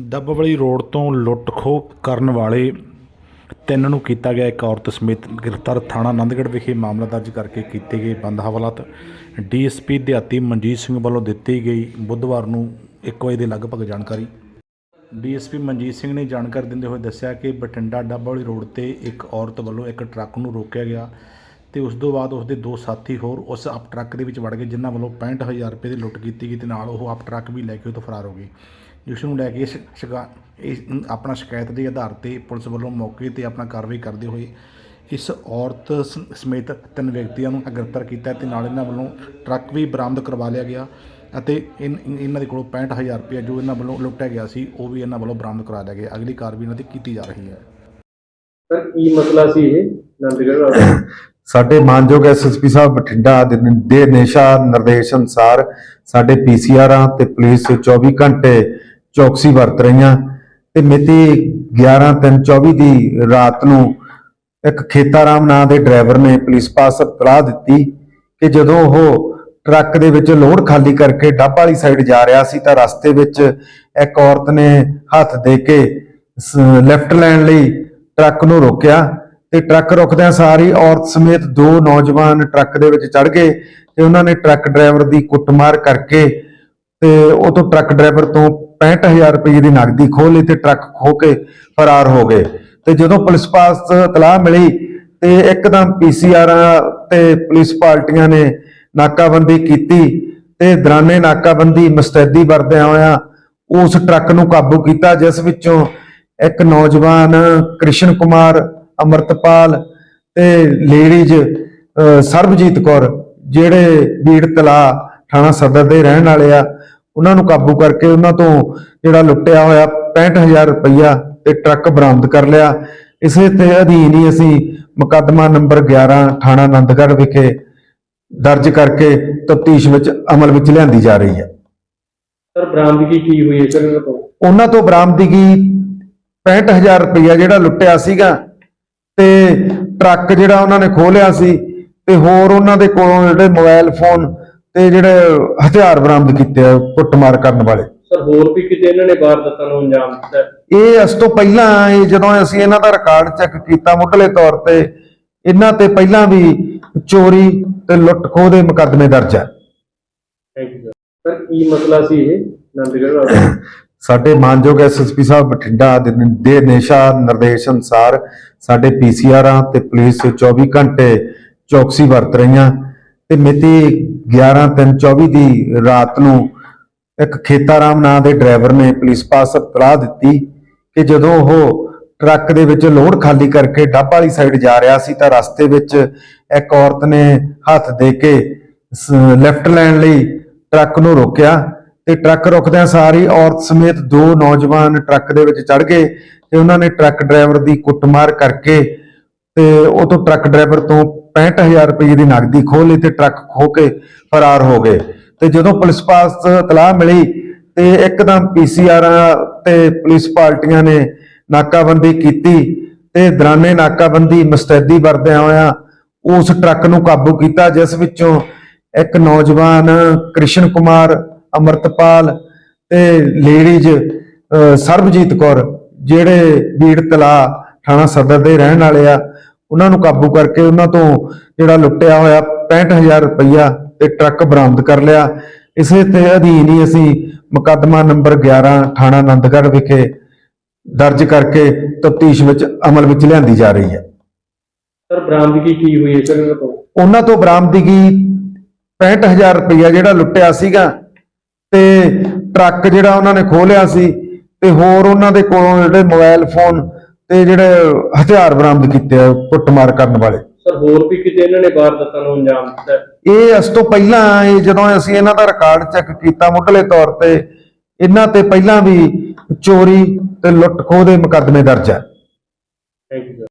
Dabwali road ਤੋਂ ਲੁੱਟ ਖੋਹ ਕਰਨ ਵਾਲੇ ਤਿੰਨ ਨੂੰ ਕੀਤਾ ਗਿਆ ਇੱਕ ਔਰਤ ਸਮੇਤ ਗ੍ਰਿਫਤਾਰ। ਥਾਣਾ ਆਨੰਦਗੜ੍ਹ ਵਿਖੇ ਮਾਮਲਾ ਦਰਜ ਕਰਕੇ ਕੀਤੇ ਗਏ ਬੰਦ ਹਵਾਲਾਤ। ਡੀਐਸਪੀ ਦਿਹਾਤੀ ਮਨਜੀਤ ਸਿੰਘ ਵੱਲੋਂ ਦਿੱਤੀ ਗਈ ਬੁੱਧਵਾਰ ਨੂੰ 1 ਵਜੇ ਦੇ ਲਗਭਗ ਜਾਣਕਾਰੀ। ਡੀਐਸਪੀ ਮਨਜੀਤ ਸਿੰਘ ਨੇ ਜਾਣਕਾਰੀ ਦਿੰਦੇ ਹੋਏ ਦੱਸਿਆ ਕਿ ਬਠਿੰਡਾ ਡੱਬਵਾਲੀ ਰੋਡ ਤੇ ਇੱਕ ਔਰਤ ਵੱਲੋਂ ਇੱਕ ਟਰੱਕ ਨੂੰ ਰੋਕਿਆ ਗਿਆ ਤੇ ਉਸ ਤੋਂ ਬਾਅਦ ਉਸਦੇ ਦੋ ਸਾਥੀ ਹੋਰ ਉਸ ਅਪ ਟਰੱਕ ਦੇ ਵਿੱਚ ਵੜ ਗਏ, ਜਿਨ੍ਹਾਂ ਵੱਲੋਂ 65000 ਰੁਪਏ ਦੀ ਲੁੱਟ ਕੀਤੀ ਗਈ ਤੇ ਨਾਲ ਉਹ ਅਪ ਟਰੱਕ ਵੀ ਲੈ ਕੇ ਉਹ ਤੋਂ ਫਰਾਰ ਹੋ ਗਏ। ਜਿਸ ਨੂੰ ਲੈ ਕੇ ਇਸ ਸ਼ਿਕਾ ਇਸ ਆਪਣਾ ਸ਼ਿਕਾਇਤ ਦੇ ਆਧਾਰ ਤੇ ਪੁਲਿਸ ਵੱਲੋਂ ਮੌਕੇ ਤੇ ਆਪਣਾ ਕਾਰਵਾਈ ਕਰਦੇ ਹੋਏ ਇਸ ਔਰਤ ਸਮੇਤ ਤਿੰਨ ਵਿਅਕਤੀਆਂ ਨੂੰ ਗ੍ਰਿਫਤਾਰ ਕੀਤਾ ਤੇ ਨਾਲ ਇਹਨਾਂ ਵੱਲੋਂ ਟਰੱਕ ਵੀ ਬਰਾਮਦ ਕਰਵਾ ਲਿਆ ਗਿਆ ਅਤੇ ਇਹਨਾਂ ਦੇ ਕੋਲੋਂ 65000 ਰੁਪਏ ਜੋ ਇਹਨਾਂ ਵੱਲੋਂ ਲੁੱਟਿਆ ਗਿਆ ਸੀ ਉਹ ਵੀ ਇਹਨਾਂ ਵੱਲੋਂ ਬਰਾਮਦ ਕਰਾ ਲਿਆ ਗਿਆ। ਅਗਲੀ ਕਾਰਵਾਈ ਇਹਨਾਂ ਦੀ ਕੀਤੀ ਜਾ ਰਹੀ ਹੈ। ਸਰ ਕੀ ਮਸਲਾ ਸੀ ਇਹ? ਨੰਦਗੜ੍ਹ ਵਾਲਾ? ਸਾਡੇ ਮਾਨਯੋਗ ਐਸਐਸਪੀ ਸਾਹਿਬ ਬਠਿੰਡਾ ਦੇ ਨਿਸ਼ਾ ਨਿਰਦੇਸ਼ ਅਨੁਸਾਰ ਸਾਡੇ ਪੀਸੀਆਰਾਂ ਤੇ ਪੁਲਿਸ 24 ਘੰਟੇ ਚੌਕਸੀ ਵਰਤ ਰਹੀਆਂ ਤੇ ਮਿਤੀ 11/3/24 ਦੀ ਰਾਤ ਨੂੰ ਇੱਕ ਖੇਤਾਰਾਮ ਨਾਂ ਦੇ ਡਰਾਈਵਰ ਨੇ ਪੁਲਿਸ ਪਾਸ ਇਤਲਾਹ ਦਿੱਤੀ ਕਿ ਜਦੋਂ ਉਹ ਟਰੱਕ ਦੇ ਵਿੱਚ ਲੋਡ ਖਾਲੀ ਕਰਕੇ ਡੱਬ ਵਾਲੀ ਸਾਈਡ ਜਾ ਰਿਹਾ ਸੀ ਤਾਂ ਰਸਤੇ ਵਿੱਚ ਇੱਕ ਔਰਤ ਨੇ ਹੱਥ ਦੇ ਕੇ ਲੈਫਟ ਲੈਣ ਲਈ ਟਰੱਕ ਨੂੰ ਰੋਕਿਆ ਤੇ ਟਰੱਕ ਰੁਕਦਿਆਂ ਸਾਰੀ ਔਰਤ ਸਮੇਤ ਦੋ ਨੌਜਵਾਨ ਟਰੱਕ ਦੇ ਵਿੱਚ ਚੜ ਗਏ ਤੇ ਉਹਨਾਂ ਨੇ ਟਰੱਕ ਡਰਾਈਵਰ ਦੀ ਕੁੱਟਮਾਰ ਕਰਕੇ ਤੇ ਉਹ ਤੋਂ ਟਰੱਕ ਡਰਾਈਵਰ ਤੋਂ 65000 ਰੁਪਏ ਦੀ ਨਕਦੀ ਖੋਹ ਲਈ ਤੇ ਟਰੱਕ ਖੋ ਕੇ ਫਰਾਰ ਹੋ ਗਏ। ਤੇ ਜਦੋਂ ਪੁਲਿਸ ਪਾਸ ਇਤਲਾਹ ਮਿਲੀ ਤੇ ਇੱਕਦਮ ਪੀਸੀਆਰ ਤੇ ਪੁਲਿਸ ਪਾਰਟੀਆਂ ਨੇ ਨਾਕਾਬੰਦੀ ਕੀਤੀ ਤੇ ਦਰਾਨੇ ਨਾਕਾਬੰਦੀ ਮੁਸਤੈਦੀ ਵਰਤਿਆਂ ਹੋਇਆ ਉਸ ਟਰੱਕ ਨੂੰ ਕਾਬੂ ਕੀਤਾ, ਜਿਸ ਵਿੱਚੋਂ ਇੱਕ ਨੌਜਵਾਨ ਕ੍ਰਿਸ਼ਨ ਕੁਮਾਰ, ਅਮਰਤਪਾਲ ਤੇ ਲੇਡੀਜ਼ ਸਰਬਜੀਤ ਕੌਰ, ਜਿਹੜੇ ਬੀੜ ਤਲਾ ਥਾਣਾ ਸਦਰ ਦੇ ਰਹਿਣ ਵਾਲੇ ਆ ਉਹਨਾਂ ਨੂੰ ਕਾਬੂ ਕਰਕੇ ਉਹਨਾਂ ਤੋਂ ਜਿਹੜਾ ਲੁੱਟਿਆ ਹੋਇਆ 65000 ਰੁਪਈਆ ਤੇ ਟਰੱਕ ਬਰਾਮਦ ਕਰ ਲਿਆ। ਇਸੇ ਤੇ ਅਧੀਨ ਹੀ ਅਸੀਂ ਮੁਕੱਦਮਾ ਨੰਬਰ 11 ਥਾਣਾ ਆਨੰਦਗੜ੍ਹ ਵਿਖੇ ਦਰਜ ਕਰਕੇ ਤਫਤੀਸ਼ ਵਿੱਚ ਅਮਲ ਵਿੱਚ ਲਿਆਂਦੀ ਜਾ ਰਹੀ ਹੈ। ਸਰ ਬਰਾਮਦਗੀ ਕੀ ਹੋਈ ਹੈ ਸਰ? ਉਹਨਾਂ ਤੋਂ ਬਰਾਮਦਗੀ 65000 ਰੁਪਇਆ ਜਿਹੜਾ ਲੁੱਟਿਆ ਸੀਗਾ ਤੇ ਟਰੱਕ ਜਿਹੜਾ ਉਹਨਾਂ ਨੇ ਖੋਲਿਆ ਸੀ ਤੇ ਹੋਰ ਉਹਨਾਂ ਦੇ ਕੋਲੋਂ ਜਿਹੜੇ ਮੋਬਾਈਲ ਫੋਨ ਤੇ ਜਿਹੜੇ ਹਥਿਆਰ ਬਰਾਮਦ ਕੀਤੇ ਆ ਕੁੱਟਮਾਰ ਕਰਨ ਵਾਲੇ। ਸਰ ਹੋਰ ਵੀ ਕਿਤੇ ਇਹਨਾਂ ਨੇ ਵਾਰਦਾਤਾਂ ਨੂੰ ਅੰਜਾਮ ਦਿੱਤਾ? ਹੈ? ਇਹ ਇਸ ਤੋਂ ਪਹਿਲਾਂ ਇਹ ਜਦੋਂ ਅਸੀਂ ਇਹਨਾਂ ਦਾ ਰਿਕਾਰਡ ਚੈੱਕ ਕੀਤਾ ਮੁੱਢਲੇ ਤੌਰ ਤੇ ਇਹਨਾਂ ਤੇ ਪਹਿਲਾਂ ਵੀ ਚੋਰੀ ਤੇ ਲੁੱਟ ਖੋਹ ਦੇ ਮੁਕੱਦਮੇ ਦਰਜ ਹੈ ਥੈਂਕ ਯੂ ਸਰ ਸਰ ਕੀ ਮਸਲਾ ਸੀ ਇਹ ਨੰਦਗੜ੍ਹ ਵਾਲਾ? ਸਾਡੇ ਮਾਨਯੋਗ ਐਸਐਸਪੀ ਸਾਹਿਬ ਬਠਿੰਡਾ ਦੇ ਦੇ ਨਿਸ਼ਾ ਨਿਰਦੇਸ਼ ਅਨੁਸਾਰ ਸਾਡੇ ਪੀਸੀਆਰਾਂ ਤੇ ਪੁਲਿਸ 24 ਘੰਟੇ ਚੌਕਸੀ ਵਰਤ ਰਹੀਆਂ। ਤੇ ਮਿਤੀ 11/3/24 ਦੀ ਰਾਤ ਨੂੰ ਇੱਕ ਖੇਤਾਰਾਮ ਨਾਂ ਦੇ ਡਰਾਈਵਰ ਨੇ ਪੁਲਿਸ ਪਾਸ ਇਤਲਾਹ ਦਿੱਤੀ ਕਿ ਜਦੋਂ ਉਹ ਟਰੱਕ ਦੇ ਵਿੱਚ ਲੋਡ ਖਾਲੀ ਕਰਕੇ ਡੱਬ ਵਾਲੀ ਸਾਈਡ ਜਾ ਰਿਹਾ ਸੀ ਤਾਂ ਰਸਤੇ ਵਿੱਚ ਇੱਕ ਔਰਤ ਨੇ ਹੱਥ ਦੇ ਕੇ ਲੈਫਟ ਲੈਣ ਲਈ ਟਰੱਕ ਨੂੰ ਰੋਕਿਆ ਤੇ ਟਰੱਕ ਰੁਕਦਿਆਂ ਸਾਰੀ ਔਰਤ ਸਮੇਤ ਦੋ ਨੌਜਵਾਨ ਟਰੱਕ ਦੇ ਵਿੱਚ ਚੜ ਗਏ ਤੇ ਉਹਨਾਂ ਨੇ ਟਰੱਕ ਡਰਾਈਵਰ ਦੀ ਕੁੱਟਮਾਰ ਕਰਕੇ ਤੇ ਉਹ ਤੋਂ ਟਰੱਕ ਡਰਾਈਵਰ ਤੋਂ 65000 ਰੁਪਏ ਦੀ ਨਕਦੀ ਖੋਹ ਲਈ ਤੇ ਟਰੱਕ ਖੋ ਕੇ ਫਰਾਰ ਹੋ ਗਏ। ਤੇ ਜਦੋਂ ਪੁਲਿਸ ਪਾਸ ਇਤਲਾਹ ਮਿਲੀ ਤੇ ਇੱਕਦਮ ਪੀਸੀਆਰ ਤੇ ਪੁਲਿਸ ਪਾਰਟੀਆਂ ਨੇ ਨਾਕਾਬੰਦੀ ਕੀਤੀ ਤੇ ਦਰਾਨੇ ਨਾਕਾਬੰਦੀ ਮੁਸਤੈਦੀ ਵਰਦਿਆਂ ਹੋਇਆ ਉਸ ਟਰੱਕ ਨੂੰ ਕਾਬੂ ਕੀਤਾ, ਜਿਸ ਵਿੱਚੋਂ ਇੱਕ ਨੌਜਵਾਨ ਕ੍ਰਿਸ਼ਨ ਕੁਮਾਰ, ਅਮਰਤਪਾਲ ਤੇ ਲੇਡੀਜ਼ ਸਰਬਜੀਤ ਕੌਰ, ਜਿਹੜੇ ਬੀੜ ਤਲਾ ਥਾਣਾ ਸਦਰ ਦੇ ਰਹਿਣ ਵਾਲੇ ਆ ਉਹਨਾਂ ਨੂੰ ਕਾਬੂ ਕਰਕੇ ਉਹਨਾਂ ਤੋਂ ਜਿਹੜਾ ਲੁੱਟਿਆ ਹੋਇਆ 65000 ਰੁਪਈਆ ਤੇ ਟਰੱਕ ਬਰਾਮਦ ਕਰ ਲਿਆ। ਇਸੇ ਤੇ ਅਧੀਨ ਹੀ ਅਸੀਂ ਮੁਕੱਦਮਾ ਨੰਬਰ 11 ਥਾਣਾ ਆਨੰਦਗੜ੍ਹ ਵਿਖੇ ਦਰਜ ਕਰਕੇ ਤਫਤੀਸ਼ ਵਿੱਚ ਅਮਲ ਵਿੱਚ ਲਿਆਂਦੀ ਜਾ ਰਹੀ ਹੈ। ਸਰ ਬਰਾਮਦਗੀ ਕੀ ਹੋਈ ਹੈ ਸਰ ਇਹਨਾਂ ਤੋਂ ਉਹਨਾਂ ਤੋਂ ਬਰਾਮਦਗੀ 65000 ਰੁਪਇਆ ਜਿਹੜਾ ਲੁੱਟਿਆ ਸੀਗਾ ਤੇ ਟਰੱਕ ਜਿਹੜਾ ਉਹਨਾਂ ਨੇ ਖੋਲਿਆ ਸੀ ਤੇ ਹੋਰ ਉਹਨਾਂ ਦੇ ਕੋਲੋਂ ਜਿਹੜੇ ਮੋਬਾਈਲ ਫੋਨ ਤੇ ਜਿਹੜੇ ਹਥਿਆਰ ਬਰਾਮਦ ਕੀਤੇ ਆ ਕੁੱਟਮਾਰ ਕਰਨ ਵਾਲੇ। ਸਰ ਹੋਰ ਵੀ ਕਿਤੇ ਇਹਨਾਂ ਨੇ ਵਾਰਦਾਤਾਂ ਨੂੰ ਅੰਜਾਮ ਦਿੱਤਾ? ਹੈ? ਇਹ ਇਸ ਤੋਂ ਪਹਿਲਾਂ ਇਹ ਜਦੋਂ ਅਸੀਂ ਇਹਨਾਂ ਦਾ ਰਿਕਾਰਡ ਚੈੱਕ ਕੀਤਾ ਮੁੱਢਲੇ ਤੌਰ ਤੇ ਇਹਨਾਂ ਤੇ ਪਹਿਲਾਂ ਵੀ ਚੋਰੀ ਤੇ ਲੁੱਟ ਖੋਹ ਦੇ ਮੁਕੱਦਮੇ ਦਰਜ ਹੈ ਥੈਂਕ ਯੂ